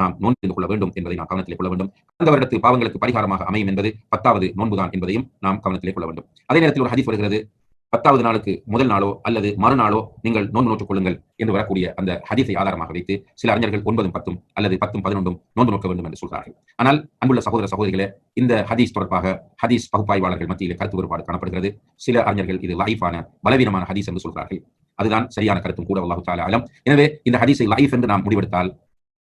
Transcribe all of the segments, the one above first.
நாம் நோன்பு கொள்ள வேண்டும் என்பதை நாம் கவனத்திலே கொள்ள வேண்டும். கடந்த வருடத்து பாவங்களுக்கு பரிகாரமாக அமையும் என்பது பத்தாவது நோன்புதான் என்பதையும் நாம் கவனத்திலே கொள்ள வேண்டும். அதே நேரத்தில் ஒரு ஹதீஸ் வருகிறது. பத்தாவது நாளுக்கு முதல் நாளோ அல்லது மறுநாளோ நீங்கள் நோன்பு நோற்றுக் கொள்ளுங்கள் என்று வரக்கூடிய அந்த ஹதீஸை ஆதாரமாக வைத்து சில அறிஞர்கள் ஒன்பதும் பத்தும் அல்லது பத்தும் பதினொன்றும் நோன்பு நோக்க வேண்டும் என்று சொல்கிறார்கள். ஆனால் அன்புள்ள சகோதர சகோதரிகளே இந்த ஹதீஸ் தொடர்பாக ஹதீஸ் பகுப்பாய்வாளர்கள் மத்தியில் கருத்து வேறுபாடு காணப்படுகிறது. சில அறிஞர்கள் இது லைஃபான பலவீனமான ஹதீஸ் என்று சொல்கிறார்கள். அதுதான் சரியான கருத்தும் கூட அல்லாஹு தாலா அலம் எனவே இந்த ஹதீஸை லைஃப் என்று நாம் முடிவெடுத்தால்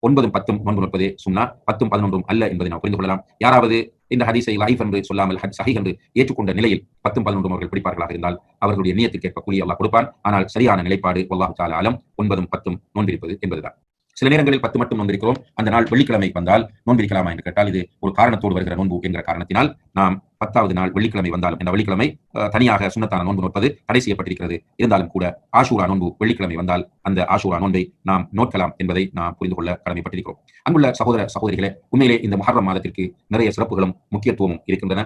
ஒன்பதும் பத்தும் ஒன்று முப்பது சுன்னா பத்தும் பதினொன்றும் அல்ல என்பதை நாம் புரிந்து கொள்ளலாம். யாராவது இந்த ஹதீஸை லைஃப் என்று சொல்லாமல் சஹி என்று ஏற்றுக்கொண்ட நிலையில் பத்தும் பதினொன்றும் அவர்கள் பிடிப்பார்களாக இருந்தால் அவர்களுடைய நியத்திற்கேற்ப கூலி அல்லாஹ் கொடுப்பான். ஆனால் சரியான நிலைப்பாடு அல்லாஹு தாலா ஆலம் ஒன்பதும் பத்தும் நோன்பிருப்பது என்பதுதான். சில நேரங்களில் பத்து மட்டும் நோன்பிருக்கிறோம் அந்த நாள் வெள்ளிக்கிழமை வந்தால் நோன்பிருக்கலாமா என்று கேட்டால் இது ஒரு காரணத்தோடு வருகிற நோன்பு என்கிற காரணத்தினால் நாம் பத்தாவது நாள் வெள்ளிக்கிழமை வந்தாலும் இந்த வெள்ளிக்கிழமை தனியாக சுண்ணத்தான நோன்பு நோட்பது தடை செய்யப்பட்டிருக்கிறது. இருந்தாலும் கூட ஆஷூரா நோன்பு வெள்ளிக்கிழமை வந்தால் அந்த ஆஷூரா நோன்பை நாம் நோக்கலாம் என்பதை நாம் புரிந்து கொள்ள கடமைப்பட்டிருக்கிறோம். அங்குள்ள சகோதர சகோதரிகளே உண்மையிலே இந்த மஹர்ரம் மாதத்திற்கு நிறைய சிறப்புகளும் முக்கியத்துவமும் இருக்கின்றன.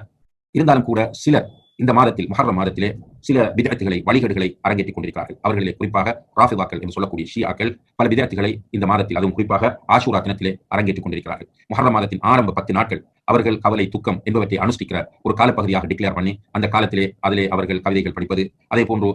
இருந்தாலும் கூட சிலர் இந்த மாதத்தில் மஹர்ரம் மாதத்திலே சில விதத்துகளை வழிகேடுகளை அரங்கேற்றிக் கொண்டிருக்கிறார்கள். அவர்களிலே குறிப்பாக ராஃபிவாக்கள் என்று சொல்லக்கூடிய ஷியாக்கள் பல விதத்துகளை இந்த மாதத்தில் அதுவும் குறிப்பாக ஆஷூரா தினத்திலே அரங்கேற்றிக் கொண்டிருக்கிறார்கள். மஹர்ரம் மாதத்தின் ஆரம்ப பத்து நாட்கள் அவர்கள் கவலை துக்கம் என்பவற்றை அனுஷ்டிக்கிற ஒரு காலப்பகுதியாக டிக்ளேர் பண்ணி அந்த காலத்திலே அதிலே அவர்கள் கவிதைகள் படிப்பது அதே போன்று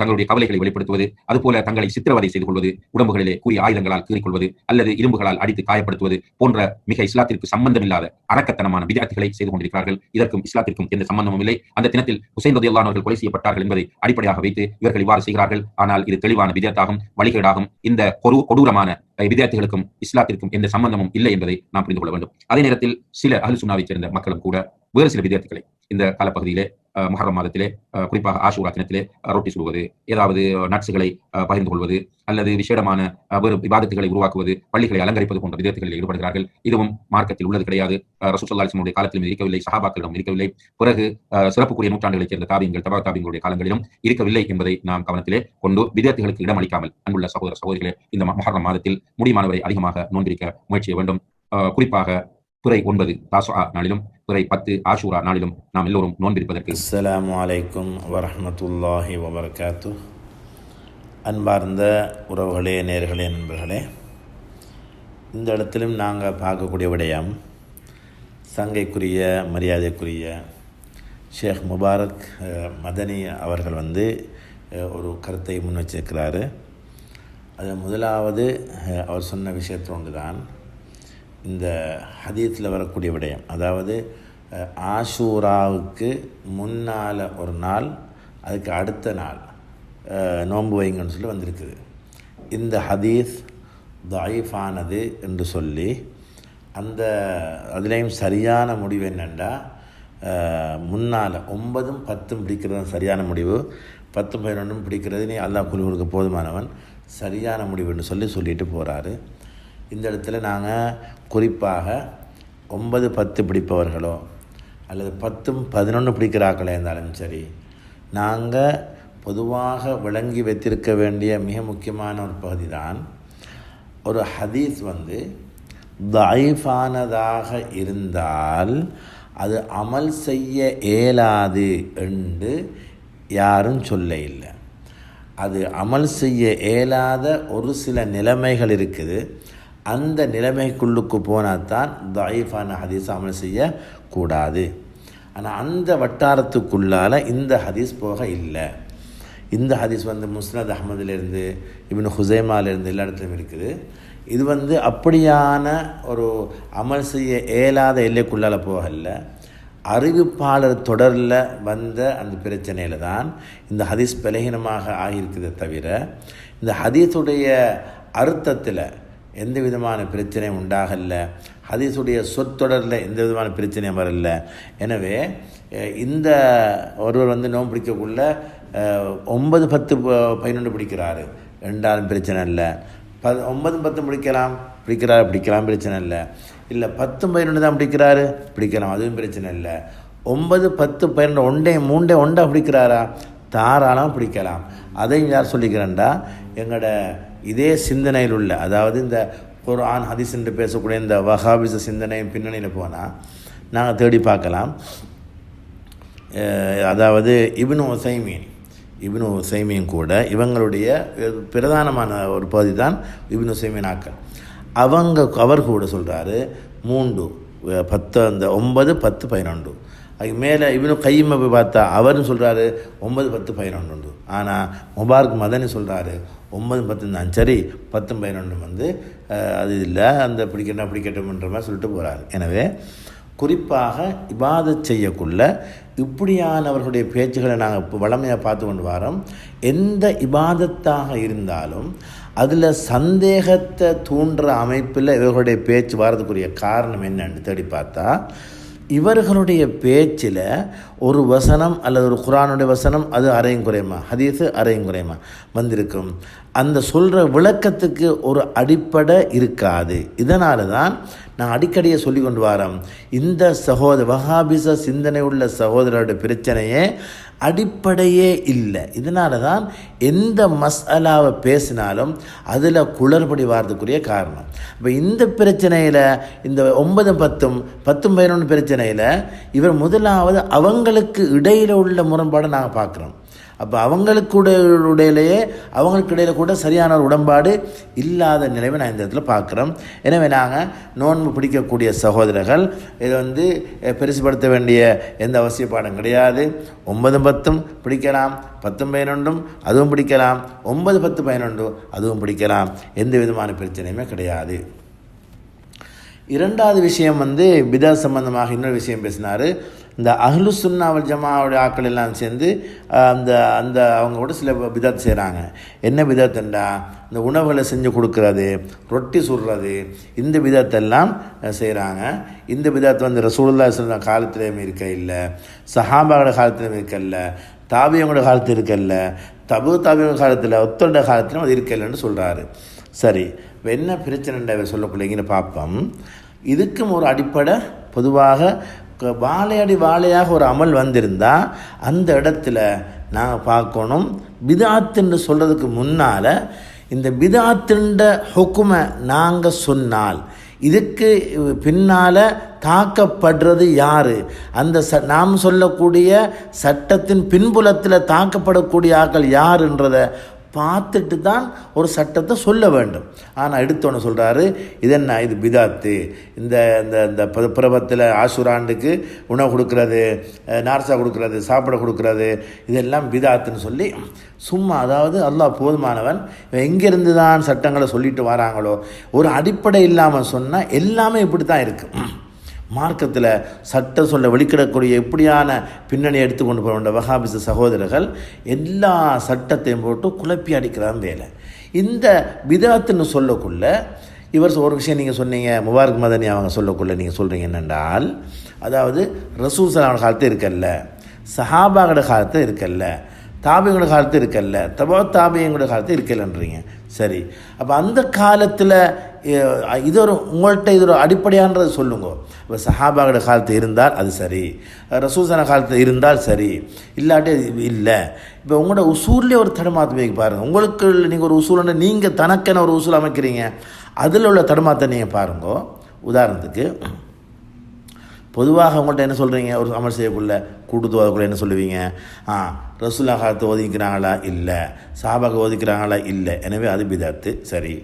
தங்களுடைய கவலைகளை வெளிப்படுத்துவது அதுபோல தங்களை சித்திரவதை செய்து கொள்வது உடம்புகளிலே கூறிய ஆயுதங்களால் கீறிக்கொள்வது அல்லது இரும்புகளால் அடித்து காயப்படுத்துவது போன்ற மிக இஸ்லாத்திற்கு சம்பந்தமில்லாத அரக்கத்தனமான விதார்த்திகளை செய்து கொண்டிருக்கிறார்கள். இதற்கும் இஸ்லாத்திற்கும் எந்த சம்பந்தமும் இல்லை. அந்த தினத்தில் ஹுசைன் ரதி அவர்கள் கொலை செய்யப்பட்டார்கள் என்பதை அடிப்படையாக வைத்து இவர்கள் இவ்வாறு செய்கிறார்கள். ஆனால் இது தெளிவான விதத்தாகும் வழிகேடாகும். இந்த கொடூரமான வித்தியார்த்திகளுக்கும் இஸ்லாத்திற்கும் எந்த சம்பந்தமும் இல்லை என்பதை நாம் புரிந்து கொள்ள வேண்டும். அதே நேரத்தில் சில அஹ்லு சேர்ந்த மக்களும் கூட வேறு சில வித்தியார்த்திகளை இந்த காலப்பகுதியிலே மஹரம் மாதத்திலே குறிப்பாக ஆஷூரா தினத்திலே ரொட்டி சுடுவது ஏதாவது நட்ஸுகளை பகிர்ந்து கொள்வது அல்லது விசேடமான வேறு விவாதத்துகளை உருவாக்குவது பள்ளிகளை அலங்கரிப்பது போன்ற விதத்துகளில் ஈடுபடுகிறார்கள். இதுவும் மார்க்கத்தில் உள்ளது கிடையாது. ரசூசல்லாசினுடைய காலத்திலும் இருக்கவில்லை சஹாபாக்களிடம் இருக்கவில்லை. பிறகு சிறப்புக்குரிய நூற்றாண்டுகளைச் சேர்ந்த தாபியங்கள் தபா தாபியங்களுடைய காலங்களிலும் இருக்கவில்லை என்பதை நாம் கவனத்திலே கொண்டு விதத்துகளுக்கு இடம் அளிக்காமல் அங்குள்ள சகோதர சகோதரிகளே இந்த மஹரம் மாதத்தில் முடிமானவரை அதிகமாக நோன்பிருக்க முயற்சிய வேண்டும். குறிப்பாக பிறை ஒன்பது தாசுஆ நாளிலும் பிறை பத்து ஆஷூரா நாளிலும் நாம் எல்லோரும் நோன்பிருப்பதற்கு. அஸ்லாம் வலைக்கும் வரமத்துல்லாஹி வபர்காத்து. அன்பார்ந்த உறவுகளே நேர்களே நண்பர்களே இந்த இடத்திலும் நாங்கள் பார்க்கக்கூடிய விடயம் சங்கைக்குரிய மரியாதைக்குரிய ஷேக் முபாரக் மதனி அவர்கள் வந்து ஒரு கருத்தை முன் வச்சிருக்கிறாரு அதில் முதலாவது அவர் சொன்ன விஷயத்தில் ஒன்று தான் இந்த ஹதீத்தில் வரக்கூடிய விடயம். அதாவது ஆஷூராவுக்கு முன்னால் ஒரு நாள் அதுக்கு அடுத்த நாள் நோன்பு வைங்கன்னு சொல்லி வந்திருக்குது. இந்த ஹதீஸ் தாயிஃபானது என்று சொல்லி அந்த அதுலேயும் சரியான முடிவு என்னென்னா முன்னால் ஒன்பதும் பத்தும் பிடிக்கிறது சரியான முடிவு. பத்தும் பதினொன்றும் பிடிக்கிறது நீ அல்லா குழுவுக்கு போதுமானவன். சரியான முடிவுன்னு சொல்லி சொல்லிட்டு போகிறாரு இந்த இடத்துல நாங்கள் குறிப்பாக ஒன்பது பத்து பிடிப்பவர்களோ அல்லது பத்தும் பதினொன்று பிடிக்கிறாக்களே இருந்தாலும் சரி நாங்கள் பொதுவாக விளங்கி வைத்திருக்க வேண்டிய மிக முக்கியமான ஒரு பகுதி தான் ஒரு ஹதீஸ் வந்து தாய்ஃபானதாக இருந்தால் அது அமல் செய்ய இயலாது என்று யாரும் சொல்ல இல்லை. அது அமல் செய்ய இயலாத ஒரு சில நிலைமைகள் இருக்குது. அந்த நிலைமைக்குள்ளுக்கு போனால் தான் தாயிஃபான ஹதீஸ் அமல் செய்யக்கூடாது. ஆனால் அந்த வட்டாரத்துக்குள்ளால் இந்த ஹதீஸ் போக இல்லை. இந்த ஹதீஸ் வந்து முஸ்னத் அஹமதுலேருந்து இவனு ஹுசைமாலேருந்து எல்லா இடத்துலையும் இருக்குது. இது வந்து அப்படியான ஒரு அமல் செய்ய இயலாத எல்லைக்குள்ளால் போகலை. அறிவிப்பாளர் தொடரில் வந்த அந்த பிரச்சனையில் தான் இந்த ஹதீஸ் பலகீனமாக ஆகியிருக்குதே தவிர இந்த ஹதீஸுடைய அர்த்தத்தில் எந்த விதமான பிரச்சனையும் உண்டாகல. ஹதீஸுடைய சொற்றொடரில் எந்த விதமான பிரச்சனையும் வரல. எனவே இந்த ஒருவர் வந்து நோன் பிடிக்கக்குள்ள ஒன்பது பத்து பதினொன்று பிடிக்கிறாரு. ரெண்டாலும் பிரச்சனை இல்லை. ப ஒன்பது பத்து பிடிக்கலாம். பிடிக்கிறாரு? பிடிக்கலாம். பிரச்சனை இல்லை. இல்லை பத்து பதினொன்று தான் பிடிக்கிறாரு? பிடிக்கலாம். அதுவும் பிரச்சனை இல்லை. ஒன்பது பத்து பன்னெண்டு ஒன்றே மூண்டே ஒன்றா பிடிக்கிறாரா? தாராளம் பிடிக்கலாம். அதையும் யார் சொல்லிக்கிறேன்டா எங்களோட இதே சிந்தனையில் உள்ள அதாவது இந்த குர்ஆன் ஹதீஸ் என்று பேசக்கூடிய இந்த வஹாபிச சிந்தனையும் பின்னணியில் போனால் நாங்கள் தேடி பார்க்கலாம். அதாவது இப்னு ஒசைமீன் இப்னு ஒசைமீன் கூட இவங்களுடைய பிரதானமான ஒரு பகுதி தான் இப்னு ஒசைமீன் ஆக்கள் அவங்க அவர் கூட சொல்கிறாரு மூன்று பத்து அந்த ஒன்பது பத்து பதினொன்று அதுக்கு மேலே இவனு கையுமை போய் பார்த்தா அவரும் சொல்கிறாரு ஒன்பது பத்து பதினொன்று உண்டு ஆனால் முபாரக் மதனி சொல்கிறாரு ஒன்பது பத்து சரி பத்தும் பதினொன்று வந்து அது இல்லை அந்த பிடிக்கணும் பிடிக்கட்டும்ன்ற மாதிரி சொல்லிட்டு போகிறார் எனவே குறிப்பாக இபாத செய்யக்குள்ள இப்படியானவர்களுடைய பேச்சுகளை நாங்கள் இப்போ வளமையாக பார்த்து கொண்டு வரோம். எந்த இபாதத்தாக இருந்தாலும் அதில் சந்தேகத்தை தூண்டுற அமைப்பில் இவர்களுடைய பேச்சு வர்றதுக்குரிய காரணம் என்னன்னு தேடி பார்த்தா இவர்களுடைய பேச்சில் ஒரு வசனம் அல்லது ஒரு குரானுடைய வசனம் அது அரையும் குறையுமா? ஹதீஸு அரையும் குறையுமா? வந்திருக்கும். அந்த சொல்கிற விளக்கத்துக்கு ஒரு அடிப்படை இருக்காது. இதனால தான் நான் அடிக்கடியே சொல்லி கொண்டு வரேன் இந்த சகோதர வஹாபிச சிந்தனை உள்ள சகோதரருடைய பிரச்சனையே அடிப்படையே இல்லை. இதனால தான் எந்த மசாலாவை பேசினாலும் அதில் குளறுபடி வாரதுக்குரிய காரணம். இப்போ இந்த பிரச்சனையில் இந்த ஒன்பது பத்தும் பத்தும் பதினொன்று பிரச்சனையில் இவர் முதலாவது அவங்களுக்கு இடையில் உள்ள முரண்பாடை நாங்கள் பார்க்குறோம். அப்போ அவங்களுக்குடையிலேயே அவங்களுக்கு இடையில கூட சரியான ஒரு உடன்பாடு இல்லாத நிலைமை நான் இந்த இடத்துல பார்க்குறோம். எனவே நாங்கள் நோன்பு பிடிக்கக்கூடிய சகோதரர்கள் இதை வந்து பெருசுபடுத்த வேண்டிய எந்த அவசியப்பாடும் கிடையாது. ஒன்பதும் பத்தும் பிடிக்கலாம் பத்தும் பதினொன்றும் அதுவும் பிடிக்கலாம் ஒன்பது பத்து பதினொன்று அதுவும் பிடிக்கலாம். எந்த விதமான பிரச்சனையுமே கிடையாது. இரண்டாவது விஷயம் வந்து பிதா சம்பந்தமாக இன்னொரு விஷயம் பேசினார். இந்த அஹ்லு சுன்னாவல் ஜமாவுடைய ஆட்கள் எல்லாம் சேர்ந்து அந்த அந்த அவங்க கூட சில விதத்தை செய்கிறாங்க என்ன விதத்துண்டா இந்த உணவுகளை செஞ்சு கொடுக்கறது ரொட்டி சுடுறது இந்த விதத்தெல்லாம் செய்கிறாங்க இந்த விதத்தை வந்து ரசூலுல்லா சொல்ல காலத்திலையும் இருக்க இல்லை சஹாபாவோட காலத்திலையும் இருக்கல்ல. தாபியங்களோட காலத்தில் இருக்கல்ல. தபு தாபியங்க காலத்தில் ஒத்தோட காலத்திலும் அது இருக்கலைன்னு சொல்கிறாரு சரி இப்போ என்ன பிரச்சனைண்டா சொல்லக்குள்ளீங்கன்னு பார்ப்போம் இதுக்கும் ஒரு அடிப்படை பொதுவாக வாழையடி வாழையாக ஒரு அமல் வந்திருந்தால் அந்த இடத்துல நாங்கள் பார்க்கணும். பிதாத்துன்னு சொல்கிறதுக்கு முன்னால் இந்த பிதாத்துண்ட ஹொக்குமை நாங்கள் சொன்னால் இதுக்கு பின்னால் தாக்கப்படுறது யார்? அந்த ச நாம் சொல்லக்கூடிய சட்டத்தின் பின்புலத்தில் தாக்கப்படக்கூடிய ஆக்கள் யாருன்றதை பார்த்துட்டு தான் ஒரு சட்டத்தை சொல்ல வேண்டும். ஆனால் எடுத்தோன்னு சொல்கிறாரு இதென்ன? இது பிதாத்து. இந்த இந்த இந்த ப- பிரபத்தில் ஆசுராண்டுக்கு உணவு கொடுக்கறது நார்சா கொடுக்கறது சாப்பிட கொடுக்கறது இதெல்லாம் பிதாத்துன்னு சொல்லி சும்மா அதாவது அல்லாஹ் போதுமானவன் இவன் எங்கேருந்து தான் சட்டங்களை சொல்லிட்டு வராங்களோ ஒரு அடிப்படை இல்லாமல் சொன்னால் எல்லாமே இப்படி தான் இருக்குது மார்க்கத்தில் சட்ட சொல்ல வெளிக்கிடக்கூடிய எப்படியான பின்னணி எடுத்துக்கொண்டு போக வேண்டிய வகாபிச சகோதரர்கள் எல்லா சட்டத்தையும் போட்டு குழப்பி அடிக்கிறான் வேலை. இந்த விதத்துன்னு சொல்லக்குள்ள இவர் ஒரு விஷயம் நீங்கள் சொன்னீங்க முபாரக் மதனி அவங்க சொல்லக்குள்ள நீங்கள் சொல்கிறீங்க என்னென்றால் அதாவது ரசூல் சலாமோட காலத்தில் இருக்கல்ல சஹாபாவோட காலத்தில் இருக்கல்ல தாபியங்களோட காலத்தில் இருக்கல்ல தபா தாபியங்களோட காலத்தில் இருக்கலன்றீங்க. சரி. அப்போ அந்த காலத்தில் இது ஒரு உங்கள்கிட்ட இது ஒரு அடிப்படையான்றதை சொல்லுங்க. இப்போ சஹாபாவோட காலத்து இருந்தால் அது சரி. ரசூசன காலத்தில் இருந்தால் சரி. இல்லாட்டி இல்லை. இப்போ உங்களோட உசூர்லேயே ஒரு தடுமாற்றம் வைக்க பாருங்கள் உங்களுக்கு நீங்கள் ஒரு உசூல்னு நீங்கள் தனக்கென ஒரு உசூல் அமைக்கிறீங்க. அதில் உள்ள தடுமாற்றம் நீங்கள் பாருங்க. உதாரணத்துக்கு பொதுவாக உங்கள்கிட்ட என்ன சொல்கிறீங்க ஒரு அமல் செய்யக்குள்ள கூட்டு ஓதக்குள்ள என்ன சொல்லுவீங்க? ஆ ரசூல்லா காலத்தை ஒதுக்கிறாங்களா இல்லை. சாபாக ஒதுக்கிறாங்களா? இல்லை. எனவே அது பிதாத்து. சரி.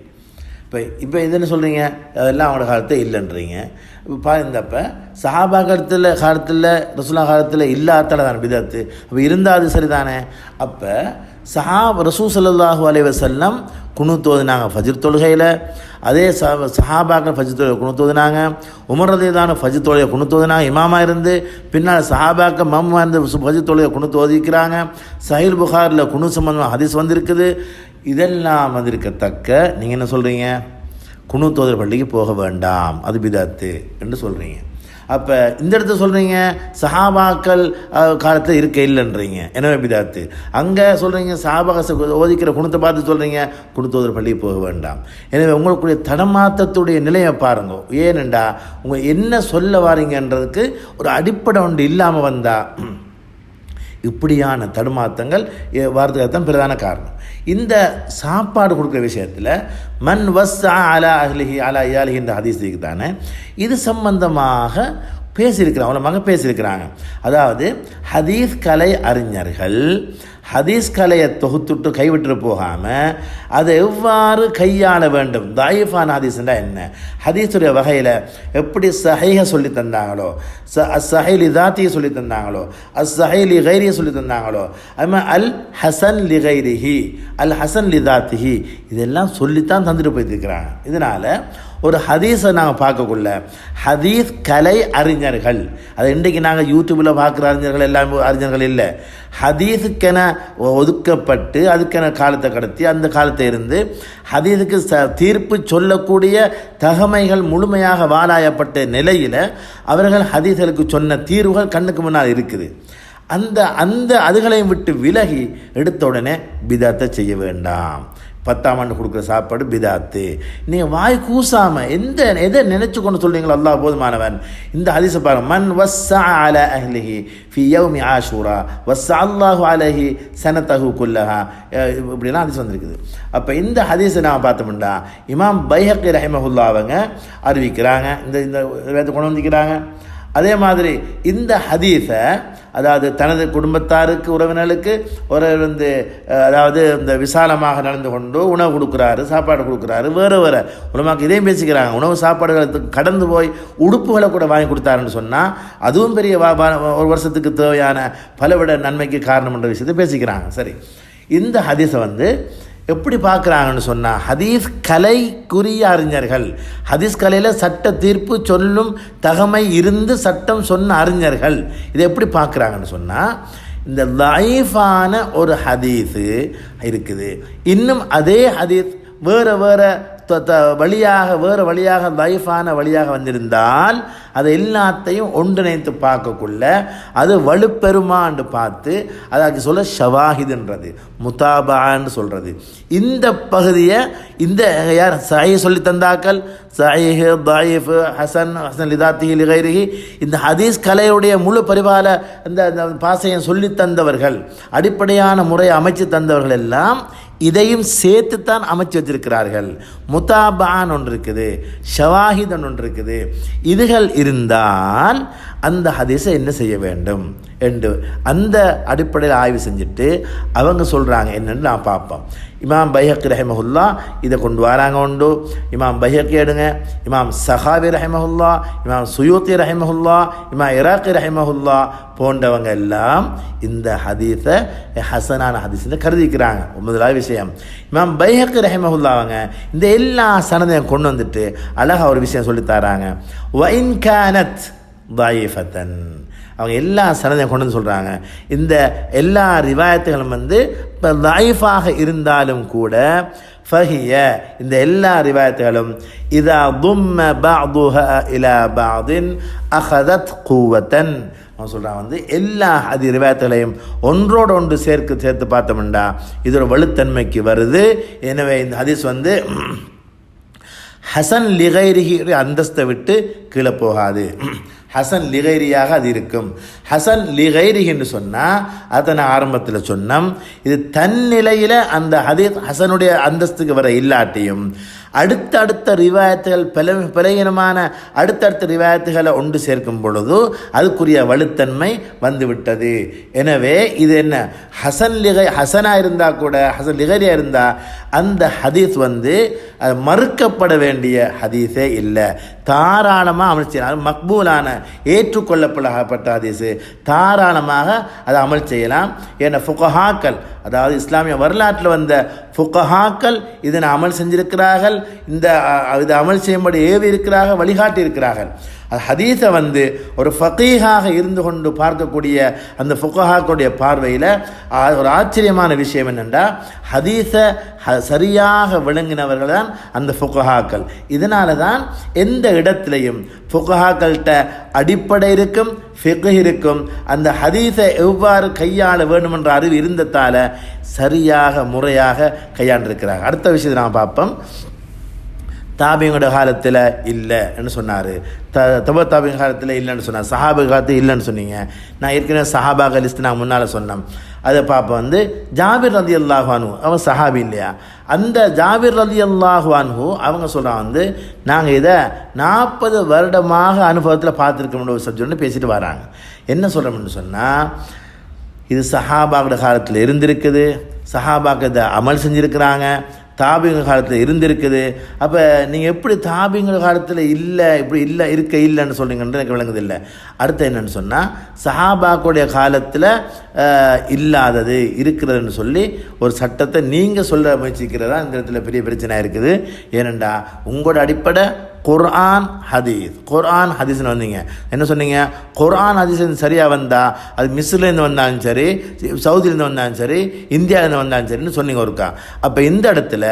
இப்போ இப்போ இது சொல்கிறீங்க அதெல்லாம் அவங்களோட காலத்தை இல்லைன்றீங்க. இப்போ பாருந்தப்ப சஹாபா காலத்தில் காலத்தில் ரசூலா காலத்தில் இல்லாத்தால தான் பிதாத்து. அப்போ இருந்தால் அது சரிதானே? அப்போ சஹாப் ரசூ சல்லாஹூ அலைவசல்லம் குணு தோதுனாங்க ஃபஜிர் தொழுகையில். அதே ச சஹாபாக்கள் ஃபஜ்ர் தொழுகை குணு தோதுனாங்க. உமர் ரதியதான ஃபஜ்ர் குணு தோதுனாங்க ஓதுனாங்க இருந்து. பின்னால் சஹாபாக்கள் மம்மா இருந்து சு- தொழிலை குணு தோதிக்கிறாங்க. சஹில் புகாரில் குணு சம்பந்தம் ஹதீஸ் வந்திருக்குது. இதெல்லாம் வந்திருக்கத்தக்க நீங்கள் என்ன சொல்கிறீங்க குணுத்தோதர் பள்ளிக்கு போக வேண்டாம் அது பிதாத்து என்று சொல்கிறீங்க அப்போ இந்த இடத்துல சொல்கிறீங்க சஹாபாக்கள் காலத்தில் இருக்க இல்லைன்றீங்க. எனவே பிதாத்து அங்கே சொல்கிறீங்க சஹாபாக ஓதிக்கிற குணத்தை பார்த்து சொல்கிறீங்க குணத்தோதர் பள்ளிக்கு போக வேண்டாம். எனவே உங்களுக்குடைய தடமாற்றத்துடைய நிலையை பாருங்க. ஏனெண்டா உங்கள் என்ன சொல்ல வாரீங்கன்றதுக்கு ஒரு அடிப்படை ஒன்று இல்லாமல் வந்தால் இப்படியான தடுமாற்றங்கள் வாரதுக்கு தான் பிரதான காரணம். இந்த சாப்பாடு கொடுக்குற விஷயத்தில் மண் வஸ் அலா அஹ்லிஹி அலா இயாலிஹி இந்த ஹதீஸுக்கு தானே இது சம்பந்தமாக பேசியிருக்கிறாங்க மூலமாக பேசியிருக்கிறாங்க. அதாவது ஹதீஸ் கலை அறிஞர்கள் ஹதீஸ் கலையை தொகுத்துட்டு கைவிட்டு போகாமல் அதை எவ்வாறு கையாள வேண்டும்? தாயிஃபான் ஹதீஸ்னா என்ன? ஹதீஸுடைய வகையில் எப்படி சஹைக சொல்லி தந்தாங்களோ ச அசஹைலி தாத்தியை சொல்லி தந்தாங்களோ அசஹைலி கைரியை சொல்லி தந்தாங்களோ அதுமாதிரி அல் ஹசன் லி கைரிஹி அல் ஹசன் லி தாத்திஹி இதெல்லாம் சொல்லித்தான் தந்துட்டு போயிருக்கிறாங்க இதனால் ஒரு ஹதீஸை நாங்கள் பார்க்கக்குள்ள ஹதீஸ் கலை அறிஞர்கள். அது இன்றைக்கு நாங்கள் யூடியூப்பில் பார்க்குற அறிஞர்கள் எல்லாமே அறிஞர்கள் இல்லை. ஹதீஸுக்கென ஒதுக்கப்பட்டு அதுக்கென காலத்தை கடத்தி அந்த காலத்தை இருந்து ஹதீஸுக்கு ச தீர்ப்பு சொல்லக்கூடிய தகமைகள் முழுமையாக வாலாயப்பட்ட நிலையில் அவர்கள் ஹதீஸ்களுக்கு சொன்ன தீர்வுகள் கண்ணுக்கு முன்னால் இருக்குது. அந்த அந்த அதுகளையும் விட்டு விலகி எடுத்த உடனே பிதாத்தை செய்ய வேண்டாம். பத்தாம் ஆண்டு கொடுக்குற சாப்பாடு பிதாத்து. நீங்கள் வாய் கூசாமல் எந்த எதை நினைச்சு கொண்டு சொல்றீங்களோ அல்லா போதுமானவன். இந்த ஹதீஸை பாருங்க. மன் வஸ்ஸா அல அஹ்லிஹி ஃபி யௌமி ஆஷூரா. வஸ்ஸா அல்லாஹு அலஹி சனத்தகு குல்லஹா. இப்படிலாம் ஹதீஸ் வந்திருக்குது. அப்போ இந்த ஹதீஸை நாம் பார்த்தோம்னா இமாம் பைஹக்கி ரஹிமஹுல்லா அவங்க அறிவிக்கிறாங்க. இந்த இந்த கொண்டு வந்திருக்கிறாங்க. அதே மாதிரி இந்த ஹதீஸை அதாவது தனது குடும்பத்தாருக்கு உறவினர்களுக்கு ஒரு வந்து அதாவது இந்த விசாலமாக நடந்து கொண்டு உணவு கொடுக்குறாரு சாப்பாடு கொடுக்குறாரு வேறு வேறு. உலமாக்கு இதையும் பேசிக்கிறாங்க. உணவு சாப்பாடுகளுக்கு கடந்து போய் உடுப்புகளை கூட வாங்கி கொடுத்தாருன்னு சொன்னால் அதுவும் பெரிய ஒரு வருஷத்துக்கு தேவையான பலவிட நன்மைக்கு காரணம் என்ற விஷயத்தை பேசிக்கிறாங்க. சரி. இந்த ஹதீஸை வந்து எப்படி பார்க்குறாங்கன்னு சொன்னால் ஹதீஸ் கலைக்குரிய அறிஞர்கள். ஹதீஸ் கலையில் சட்ட தீர்ப்பு சொல்லும் தகமை இருந்து சட்டம் சொன்ன அறிஞர்கள். இதை எப்படி பார்க்குறாங்கன்னு சொன்னால் இந்த லைஃபான ஒரு ஹதீஸு இருக்குது. இன்னும் அதே ஹதீஸ் வேறு வேறு வழியாக வேறு வழியாக லைஃபான வழியாக வந்திருந்தால் அதை எல்லாத்தையும் ஒன்றிணைத்து பார்க்கக்குள்ள அது வலுப்பெருமான்னு பார்த்து அதாக்கு சொல்ல ஷவாஹிதுன்றது முதாபான்னு சொல்கிறது இந்த பகுதியை இந்த யார் சஹி சொல்லி தந்தாக்கள்? சாயிஹ் தாயிஃப் ஹசன் ஹசன் லிதாத்திஹி லிகைரிஹி இந்த ஹதீஸ் கலையுடைய முழு பரிபால இந்த இந்த பாசையை சொல்லி தந்தவர்கள் அடிப்படையான முறையை அமைச்சு தந்தவர்கள் எல்லாம் இதையும் சேர்த்துத்தான் அமைச்சு வச்சிருக்கிறார்கள். முதாபான் ஒன்று இருக்குது ஷவாஹிதன் ஒன்று இருக்குது. இதுகள் இருந்தால் அந்த ஹதீஸை என்ன செய்ய வேண்டும் என்று அந்த அடிப்படையில் ஆய்வு செஞ்சுட்டு அவங்க சொல்கிறாங்க என்னென்னு நான் பார்ப்போம். இமாம் பைஹக் ரஹிமஹுல்லா இதை கொண்டு வராங்க உண்டு. இமாம் பைஹக் எடுங்க. இமாம் சஹாபி ரஹிமஹுல்லா இமாம் சுயூத்தி ரஹிமஹுல்லா இமாம் இராக்கி ரஹிமஹுல்லா போன்றவங்க எல்லாம் இந்த ஹதீஸை ஹசனான ஹதீஸ்னு கருதிக்கிறாங்க. முதலாவது விஷயம். இமாம் பைஹக் ரஹிமஹுல்லா அவங்க இந்த எல்லா சனதையும் கொண்டு வந்துட்டு அழகா ஒரு விஷயம் சொல்லித்தராங்க தராங்க. வைன் தாயிஃபத்தன். அவங்க எல்லா சனதையும் கொண்டு வந்து சொல்கிறாங்க இந்த எல்லா ரிவாயத்துகளும் வந்து இப்போ தாயிஃபாக இருந்தாலும் கூட ஃபஹிய இந்த எல்லா ரிவாயத்துகளும் இதா தும்ம பாதுஹ இலா பாதின் அஹதத் கூவத்தன். அவன் சொல்கிறான் வந்து எல்லா அதி ரிவாயத்துகளையும் ஒன்றோடு ஒன்று சேர்த்து சேர்த்து பார்த்தோம்டா இது ஒரு வலுத்தன்மைக்கு வருது. எனவே இந்த ஹதீஸ் வந்து ஹசன் லிகைரிகி அந்தஸ்தை விட்டு கீழே போகாது. ஹசன் லிகைரியாக அது இருக்கும். ஹசன் லிகைரின்னு சொன்னால் அதை நான் ஆரம்பத்தில் சொன்னோம் இது தன்னிலையில் அந்த ஹதீஸ் ஹசனுடைய அந்தஸ்துக்கு வர இல்லாட்டியும் அடுத்தடுத்த ரிவாயத்துகள் பல பலகீனமான அடுத்தடுத்த ரிவாயத்துகளை ஒன்று சேர்க்கும் பொழுது அதுக்குரிய வலுத்தன்மை வந்துவிட்டது. எனவே இது என்ன? ஹசன் லிகை ஹசனாக இருந்தால் கூட ஹசன் லிகரியாக இருந்தால் அந்த ஹதீஸ் வந்து அது மறுக்கப்பட வேண்டிய ஹதீஸே இல்லை. தாராளமாக அமல் செய்யலாம். மக்பூலான ஏற்றுக்கொள்ளப்படப்பட்ட ஹதீஸு. தாராளமாக அதை அமல் செய்யலாம். ஏன்னா ஃபுகஹாக்கள் அதாவது இஸ்லாமிய வரலாற்றில் வந்த ஃபுகஹாக்கள் இதனை அமல் செஞ்சிருக்கிறார்கள். இந்த இதை அமல் செய்யும்படி ஏவி இருக்கிறார்கள் வழிகாட்டி இருக்கிறார்கள் அது ஹதீஸை வந்து ஒரு ஃபகீஹாக இருந்து கொண்டு பார்க்கக்கூடிய அந்த ஃபுகஹாக்களுடைய பார்வையில் ஆ- ஒரு ஆச்சரியமான விஷயம் என்னென்றால் ஹதீஸை சரியாக விளங்கினவர்கள் தான் அந்த ஃபுகஹாக்கள். இதனால தான் எந்த இடத்துலையும் ஃபுகஹாக்கள்கிட்ட அடிப்படை இருக்கும் ஃபிக்ஹ் இருக்கும் அந்த ஹதீஸை எவ்வாறு கையாள வேண்டும் என்ற அறிவு இருந்ததால் சரியாக முறையாக கையாண்டிருக்கிறாங்க. அடுத்த விஷயத்தை நாம் பார்ப்போம். தாபியோட காலத்தில் இல்லைன்னு சொன்னார். த தப தாபிங்க காலத்தில் இல்லைன்னு சொன்னார். சஹாபா காலத்தில் இல்லைன்னு சொன்னீங்க. நான் ஏற்கனவே சஹாபாக லிஸ்ட் நான் முன்னால் சொன்னேன். அதை பார்ப்போம் வந்து ஜாபிர் ரதி அல்லாஹானு அவன் சஹாபி இல்லையா? அந்த ஜாபிர் ரதி அல்லாஹான்ஹு அவங்க சொல்கிறான் வந்து நாங்கள் இதை நாற்பது வருடமாக அனுபவத்தில் பார்த்துருக்கோம்னு ஒரு சப்ஜெக்ட்னு பேசிட்டு வராங்க. என்ன சொல்கிறோம்னு சொன்னால் இது சஹாபாவோட காலத்தில் இருந்திருக்குது. சஹாபாக்கு இதை அமல் செஞ்சுருக்கிறாங்க. தாபியங்கள் காலத்தில் இருந்திருக்குது. அப்போ நீங்கள் எப்படி தாபிங்க காலத்தில் இல்லை இப்படி இல்லை இருக்க இல்லைன்னு சொல்கிறீங்கன்றது எனக்கு விளங்குது இல்லை அடுத்து என்னன்னு சொன்னால் சஹாபாக்குடைய காலத்தில் இல்லாதது இருக்கிறதுன்னு சொல்லி ஒரு சட்டத்தை நீங்கள் சொல்ல முயற்சிக்கிறதா இந்த இடத்துல பெரிய பிரச்சனை இருக்குது. ஏனெண்டா உங்களோட அடிப்படை குர்ஆன் ஹதீஸ். குர்ஆன் ஹதீஸ்னு வந்தீங்க. என்ன சொன்னீங்க? குர்ஆன் ஹதீஸ் சரியாக வந்தால் அது மிஸ்லேருந்து வந்தாலும் சரி சவுதியிலேருந்து வந்தாலும் சரி இந்தியாவிலேருந்து வந்தாலும் சரின்னு சொன்னீங்க ஒருக்கா. அப்போ இந்த இடத்துல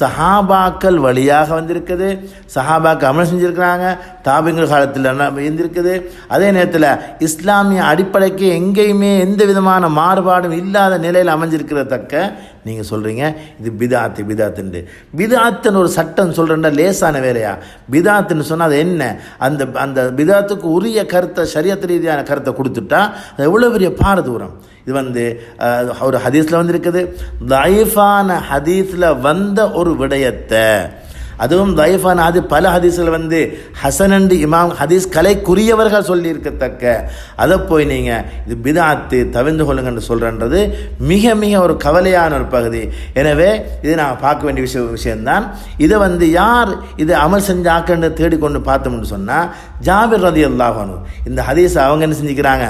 சஹாபாக்கள் வழியாக வந்திருக்குது. சஹாபாக்கள் அமல் செஞ்சுருக்கிறாங்க. தாபிங்கள் காலத்தில் இருந்திருக்குது. அதே நேரத்தில் இஸ்லாமிய அடிப்படைக்கு எங்கேயுமே எந்த விதமான மாறுபாடும் இல்லாத நிலையில் அமைஞ்சிருக்கிறதக்க நீங்கள் சொல்கிறீங்க இது பிதாத்து பிதாத்துண்டு பிதாத்துன்னு ஒரு சட்டம் சொல்கிறேன்டா லேசான வேலையா? பிதாத்துன்னு சொன்னால் அது என்ன? அந்த அந்த பிதாத்துக்கு உரிய கருத்தை சரியத்து ரீதியான கருத்தை கொடுத்துட்டா அது எவ்வளோ பெரிய பாரதூரம். இது வந்து ஒரு ஹதீஸில் வந்திருக்குது. தைஃபான ஹதீஸில் வந்த ஒரு விடயத்தை அதுவும் தைஃபான அது பல ஹதீஸில் வந்து ஹசனண்டு இமாம் ஹதீஸ் கலைக்குரியவர்கள் சொல்லியிருக்கத்தக்க. அதை போய் நீங்கள் இது பிதாத்து தவிர்ந்து கொள்ளுங்கன்னு சொல்கிறன்றது மிக மிக ஒரு கவலையான ஒரு பகுதி. எனவே இது நான் பார்க்க வேண்டிய விஷயம் விஷயம்தான். இதை வந்து யார் இது அமல் செஞ்சாக்கன்னு தேடிக்கொண்டு பார்த்தோம்னு சொன்னால் ஜாபிர் ரதி அல்லாஹனு இந்த ஹதீஸை அவங்க என்ன செஞ்சுக்கிறாங்க?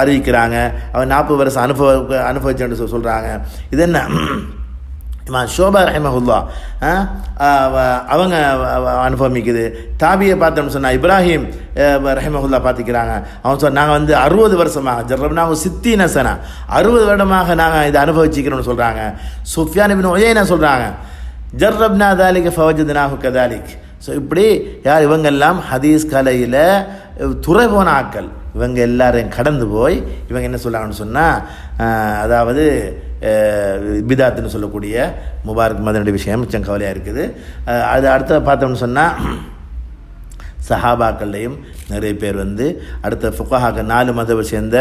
அறிவிக்கிறாங்க. அவன் நாற்பது வருஷம் அனுபவ அனுபவிச்சேன்னு சொல்கிறாங்க இது என்ன? இமாம் ஷோபா ரஹிமஹுல்லா ஆ, அவங்க அனுபவிக்குது. தாபியை பார்த்தோம்னு சொன்னால் இப்ராஹிம் ரஹிமஹுல்லா பார்த்துக்கிறாங்க. அவன் சொன்ன நாங்கள் வந்து அறுபது வருஷமாக ஜர்ரப்னா சித்தி நசனா அறுபது வருடமாக நாங்கள் இதை அனுபவிச்சிக்கிறோம்னு சொல்கிறாங்க சுஃபியான் பின் ஒயேனா சொல்கிறாங்க ஜர்ரப்னா தாலிக் ஃபவஜத்னாஹு கதாலிக். ஸோ இப்படி யார் இவங்கெல்லாம் ஹதீஸ் கலையில் துறை போன ஆட்கள். இவங்க எல்லாரையும் கடந்து போய் இவங்க என்ன சொல்கிறாங்கன்னு சொன்னால் அதாவது பிதாத்துன்னு சொல்லக்கூடிய முபாரக் மதனுடைய விஷயம் மிச்சம் கவலையாக இருக்குது. அது அடுத்த பார்த்தோம்னு சொன்னால் சஹாபாக்கள்லையும் நிறைய பேர் வந்து அடுத்த ஃபுக்கஹாக்கள் நாலு மதவை சேர்ந்த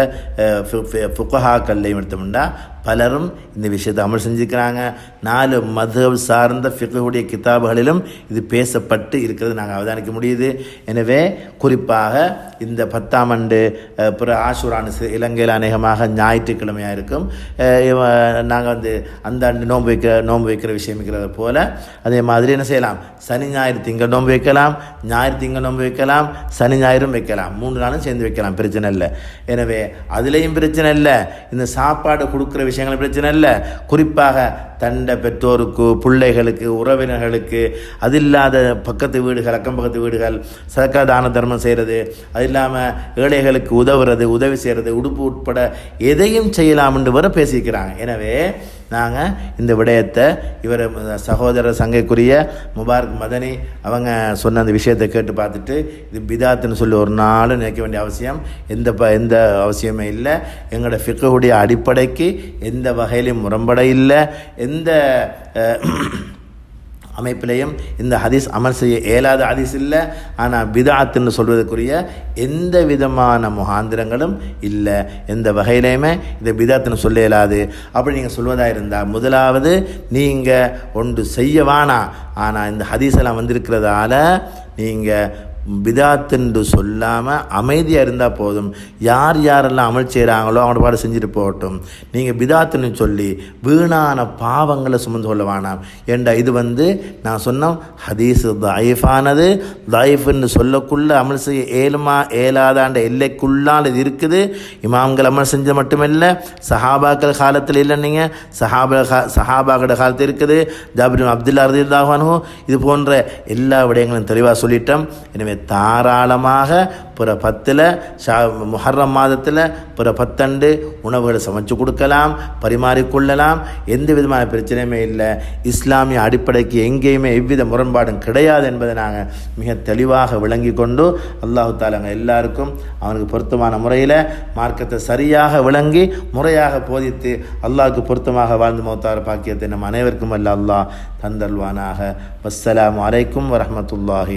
ஃபுக்கஹாக்கள்லையும் எடுத்தோம்னா பலரும் இந்த விஷயத்தை அமல் செஞ்சுக்கிறாங்க நாலு மதம் சார்ந்த ஃபிக்குடைய கிதாபுகளிலும் இது பேசப்பட்டு இருக்கிறது. நாங்கள் அவதானிக்க முடியுது. எனவே குறிப்பாக இந்த பத்தாம் ஆண்டு பிற ஆசூரான இலங்கையில் அநேகமாக ஞாயிற்றுக்கிழமையாக இருக்கும். நாங்கள் வந்து அந்த ஆண்டு நோன்பு வைக்கிற நோன்பு வைக்கிற விஷயம் இருக்கிறது போல் அதே மாதிரி என்ன செய்யலாம்? சனி ஞாயிறு திங்கள் நோன்பு வைக்கலாம். ஞாயிறு திங்கள் நோன்பு வைக்கலாம். சனி ஞாயிறு ஞாயிறும் வைக்கலாம் மூணு நாளும் சேர்ந்து வைக்கலாம் பிரச்சனை இல்லை. எனவே அதுலேயும் பிரச்சனை இல்லை. இந்த சாப்பாடு கொடுக்குற விஷயங்கள் பிரச்சனை இல்லை. குறிப்பாக தண்டை பெற்றோருக்கு பிள்ளைகளுக்கு உறவினர்களுக்கு அது இல்லாத பக்கத்து வீடுகள் அக்கம் பக்கத்து வீடுகள் சதக்கா தான தர்மம் செய்கிறது அது இல்லாமல் ஏழைகளுக்கு உதவுறது உதவி செய்கிறது உடுப்பு உட்பட எதையும் செய்யலாம் என்று வர பேசிக்கிறாங்க எனவே நாங்கள் இந்த விடயத்தை இவர் சகோதரர் சங்கைக்குரிய முபாரக் மதனி அவங்க சொன்ன அந்த விஷயத்தை கேட்டு பார்த்துட்டு இது பிதாத்துன்னு சொல்லி ஒரு நாள் நினைக்க வேண்டிய அவசியம் எந்த ப எந்த அவசியமே இல்லை. எங்களோட ஃபிக்குடைய அடிப்படைக்கு எந்த வகையிலும் முரண்பட இல்லை. எந்த அமைப்பிலையும் இந்த ஹதீஸ் அமல் செய்ய இயலாத ஹதீஸ் இல்லை. ஆனால் விதாத்துன்னு சொல்வதற்குரிய எந்த விதமான முகாந்திரங்களும் இல்லை. எந்த வகையிலையுமே இதை பிதாத்துன்னு சொல்ல இயலாது. அப்படி நீங்கள் சொல்வதாக இருந்தால் முதலாவது நீங்கள் ஒன்று செய்ய வேணாம் ஆனால் இந்த ஹதீஸ் எல்லாம் வந்திருக்கிறதால நீங்கள் பிதாத்துன்னு சொல்லாமல் அமைதியாக இருந்தால் போதும். யார் யாரெல்லாம் அமல் செய்கிறாங்களோ அவங்களோட பாடு செஞ்சுட்டு போகட்டும். நீங்கள் பிதாத்துன்னு சொல்லி வீணான பாவங்களை சுமந்து கொள்ள வேணாம். ஏண்டா இது வந்து நான் சொன்னோம் ஹதீஸ் தயஃபானது. தயஃப்னு சொல்லக்குள்ள அமல் செய்ய ஏழுமா ஏலாதாண்ட எல்லைக்குள்ளால் இது இருக்குது. இமாம்கள் அமல் செஞ்சது மட்டுமில்லை சஹாபாக்கள் காலத்தில் இல்லைன்னீங்க சஹாபா சஹாபாக்கட காலத்தில் இருக்குது. ஜாபிர் அப்துல்லா ரதில்லாஹானு இது போன்ற எல்லா விடயங்களும் தெளிவாக சொல்லிட்டோம். எனவே தாராளமாக பிற பத்தில் ஷா முஹர்ரம் மாதத்தில் பிற பத்தண்டு உணவுகளை சமைச்சு கொடுக்கலாம் பரிமாறிக்கொள்ளலாம். எந்த விதமான பிரச்சனையுமே இல்லை. இஸ்லாமிய அடிப்படைக்கு எங்கேயுமே எவ்வித முரண்பாடும் கிடையாது என்பதை நாங்கள் மிக தெளிவாக விளங்கி கொண்டு அல்லாஹு தாலாங்க எல்லாருக்கும் அவனுக்கு பொருத்தமான முறையில் மார்க்கத்தை சரியாக விளங்கி முறையாக போதித்து அல்லாவுக்கு பொருத்தமாக வாழ்ந்து மௌத்தார பாக்கியத்தை நம் அனைவருக்கும் அல்ல அல்லாஹ் தந்தல்வானாக வஸ்ஸலாமு வலைக்கும் வரமத்துல்லாஹி